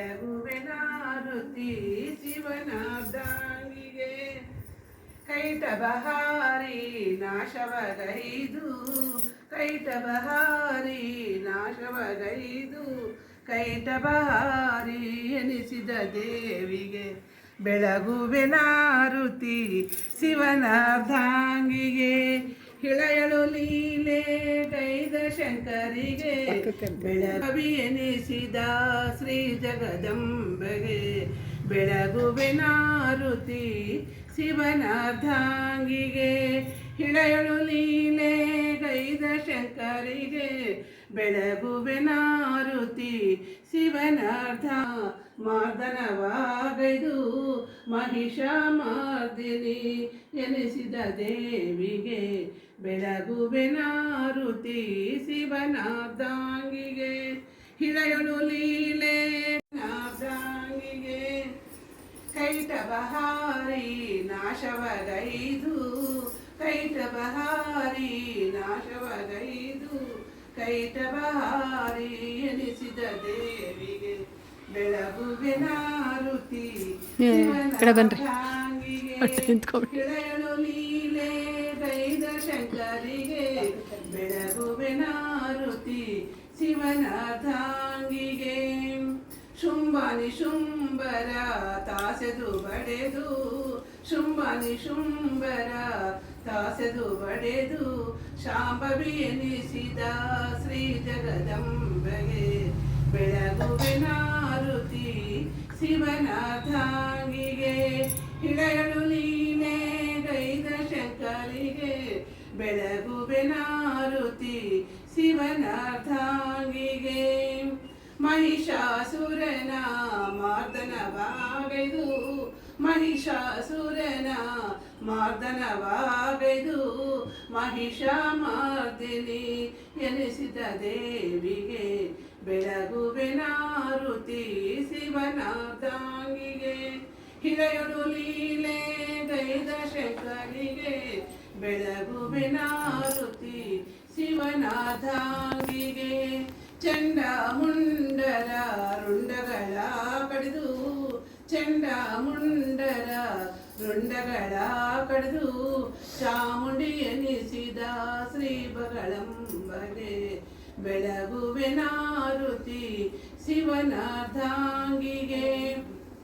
ಬೆಳಗುವೆನಾರುತಿ ಕೈಟ ಕೈಟಬಹಾರಿ ನಾಶವಗೈದು ಕೈಟಬಹಾರಿ ನಾಶವಗೈದು ಕೈಟಬಹಾರಿ ಎನಿಸಿದ ದೇವಿಗೆ. ಬೆಳಗುವೆನಾರುತಿ ಶಿವನಾರ್ಧಾಂಗಿಗೆ. ಹಿಳೆಯಳು ಲೀಲೆ ಗೈದ ಶಂಕರಿಗೆ ಬೆಳಗವಿ ಎನಿಸಿದ ಶ್ರೀ ಜಗದಂಬೆಗೆ. ಬೆಳಗುವೆನಾರುತಿ ಶಿವನಾರ್ಧಾಂಗಿಗೆ. ಹಿಳೆಯಳು ಲೀಲೆ ಬೆಳಗುವೆನಾರುತಿ ಶಿವನಾರ್ಧ ಮಾರ್ದನವಾಗೈದು. ಮಹಿಷ ಮಾರ್ದಿನಿ ಎನಿಸಿದ ದೇವಿಗೆ ಬೆಳಗುವೆನಾರುತಿ ಶಿವನಾರ್ಧಾಂಗಿಗೆ. ಹಿಳೆಯಳು ಲೀಲೆ ನಾರ್ಧಾಂಗಿಗೆ. ಕೈಟಬಹಾರಿ ನಾಶವಗೈದು. ಕೈಟಬಹಾರಿ ನಾಶವಗೈದು. ಕೈಟಬಹಾರಿ ಎನಿಸಿದ ದೇವಿಗೆ ಬೆಳಗುವೆನಾರುತಿ ಏ, ಕಡೆ ಬನ್ರಿ. ಶಂಕರಿಗೆ ಬೆಳಗುವೆನಾರುತಿ ಶಿವನಾರ್ಧಾಂಗಿಗೆ ಶುಂಭಾನಿ ಶುಂಭರ ತಾಸೆದು ಬಡೆದು ಶುಂಭಾನಿ ಶುಂಭರ ತಾಸೆದು ಬಡೆದು ಶಾಂಭವಿ ಎನಿಸಿದ ಶ್ರೀ ಜಗದಂಬೆಗೆ ಬೆಳಗುವೆನಾರುತಿ ಶಿವನಾಥಾಂಗಿಗೆ ಹಿಡಗಳು ನೀನೇ ಗೈದ ಶಂಕರಿಗೆ ಬೆಳಗುವೆನಾರುತಿ ಶಿವನಾಥಾಂಗಿಗೆ. ಮಹಿಷಾಸುರನ ಮಾರ್ದನವಾಗೈದು ಮಹಿಷಾಸುರನ ಮಾರ್ದನವಾಗೈದು. ಮಹಿಷ ಮಾರ್ದಿನಿ ಎನಿಸಿದ ದೇವಿಗೆ ಬೆಳಗುವೆನಾರುತಿ ಶಿವನಾದಾಂಗಿಗೆ ಹಿರೆಯೊಡು ಲೀಲೆ ದೈದ ಶಂಕರಿಗೆ ಬೆಳಗುವೆನಾರುತಿ ಶಿವನಾದಾಂಗಿಗೆ ಚಂಡ ಮುಂಡರ ರುಂಡಗಳ ಕಡಿದು ಚಂಡ ಮುಂಡರ ರುಂಡಗಳ ಕಡಿದು ಚಾಮುಂಡಿ ಎನಿಸಿದ ಶ್ರೀ ಬಗಳಂಬಗೆ ಬೆಳಗುವೆನಾರುತಿ ಶಿವನಾರ್ಧಾಂಗಿಗೆ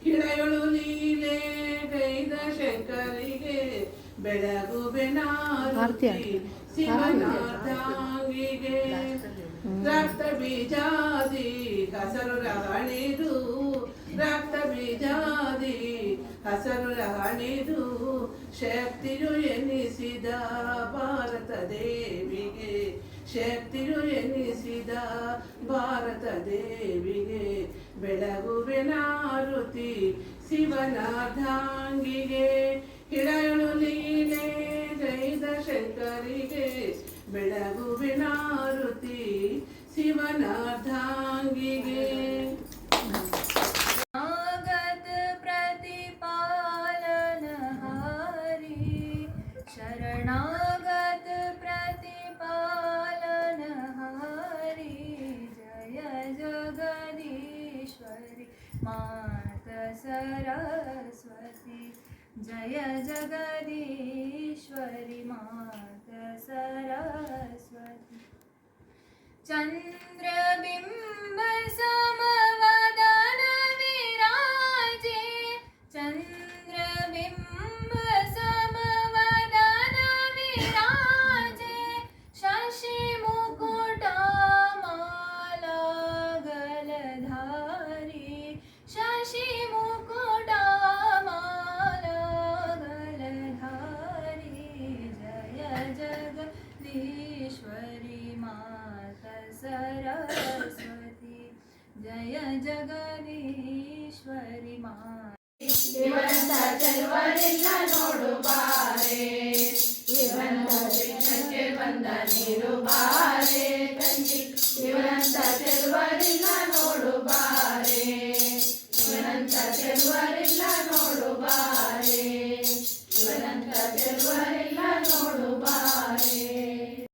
ಕಿಳೆಯೊಳು ಲೀಲೆ ಗೈದ ಶಂಕರಿಗೆ ಬೆಳಗುವೆನಾರುತಿ ಶಿವನಾರ್ಧಾಂಗಿಗೆ. ರಕ್ತ ಬೀಜಾದಿ ಹಸರು ರಹಣಿದು ರಕ್ತ ಬೀಜಾದಿ ಹಸರು ಹಣಿದು ಶಕ್ತಿಯು ಎನಿಸಿದ ಭಾರತ ದೇವಿಗೆ ಶಕ್ತಿಯು ಎನಿಸಿದ ಭಾರತ ದೇವಿಗೆ ಬೆಳಗುವೆನಾರುತಿ ಶಿವನಾರ್ಧಾಂಗಿಗೆ ಹಿಳೆಯಳು ಲೀಲೆ ಜೈದ ಶಂಕರಿಗೆ ಬೆಳಗುವೆನಾರುತಿ ಶಿವನಾರ್ಧಾಂಗಿಗೆ. मात सरस्वती जय जगदीश्वरी मात सरस्वती चन्द्रबिम्ब समवदन ಸರಸ್ವತಿ. ಜಯ ಜಗದೀಶ್ವರಿ ಮಹಾ ನೋಡು ಬಾರೆ